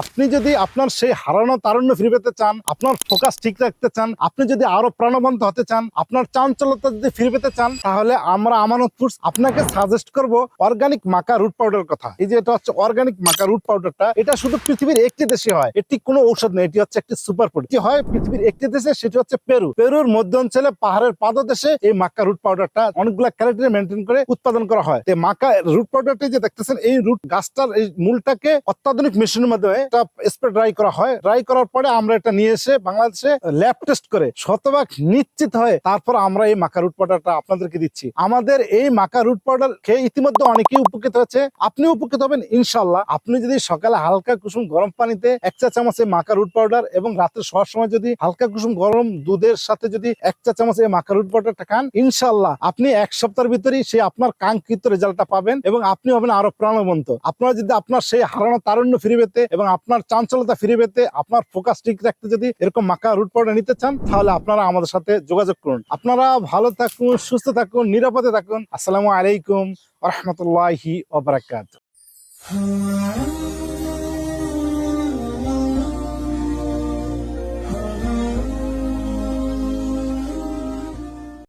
আপনি যদি আপনার সেই হারানো তারুণ্য ফিরে পেতে চান, আপনার ফোকাস ঠিক রাখতে চান, আপনি যদি আরও প্রাণবন্ত হতে চান, আপনার চাঞ্চলতা যদি ফিরে পেতে চান, তাহলে আমরা আমানত ফুডস আপনাকে সাজেস্ট করব অর্গানিক মাকা রুট পাউডার কথা। এই যে এটা হচ্ছে অর্গানিক মাকা রুট পাউডারটা এটা শুধু পৃথিবীর একটি দেশে হয়, এটি কোনো ঔষধ নেই, এটি হচ্ছে একটি সুপার ফুড কি হয় পৃথিবীর একটি দেশে, সেটি হচ্ছে পেরু। পেরুর মধ্য অঞ্চলে পাহাড়ের পাদদেশে এই মাক্কা রুট পাউডারটা অনেকগুলো ক্যারেক্টারে মেনটেন করে উৎপাদন করা হয়। তো মাক্কা রুট পাউডারটি যে দেখতেছেন, এই রুট গাছটার এই মূলটাকে অত্যাধুনিক মেশিনের মাধ্যমে এটা স্প্রে ড্রাই করা হয়। ড্রাই করার পরে আমরা এটা নিয়ে এসে বাংলাদেশে ল্যাব টেস্ট করে শতভাগ নিশ্চিত হয়ে তারপর আমরা এই মাকা রুট পাউডারটা আপনাদেরকে দিচ্ছি। আমাদের এই মাকা রুট পাউডার খেয়ে ইতিমধ্যে অনেকেই উপকৃত হচ্ছে আপনি উপকৃত হবেন ইনশাল্লাহ আপনি যদি সকালে হালকা কুসুম গরম পানিতে এক চা চামচ এই মাকা রুট পাউডার এবং রাত্রে শোয়ার সময় যদি হালকা কুসুম গরম দুধের সাথে যদি এক চা চামচ এই মাকা রুট পাউডারটা খান ইনশাল্লাহ আপনি এক সপ্তাহের ভিতরেই সে আপনার কাঙ্ক্ষিত রেজাল্টটা পাবেন এবং আপনি হবেন আরও প্রাণবন্ত। আপনারা যদি আপনার সেই হারানো তারুণ্য ফিরে পেতে এবং আপনার চাঞ্চলতা ফিরে পেতে, আপনার ফোকাস ঠিক রাখতে যদি এরকম মাকা রুট পাউডার নিতে চান, তাহলে আপনারা আমাদের সাথে যোগাযোগ করুন। আপনারা ভালো থাকুন, সুস্থ থাকুন, নিরাপদে থাকুন। আসসালামু আলাইকুম রহমতুল্লাহি ওবরাকাত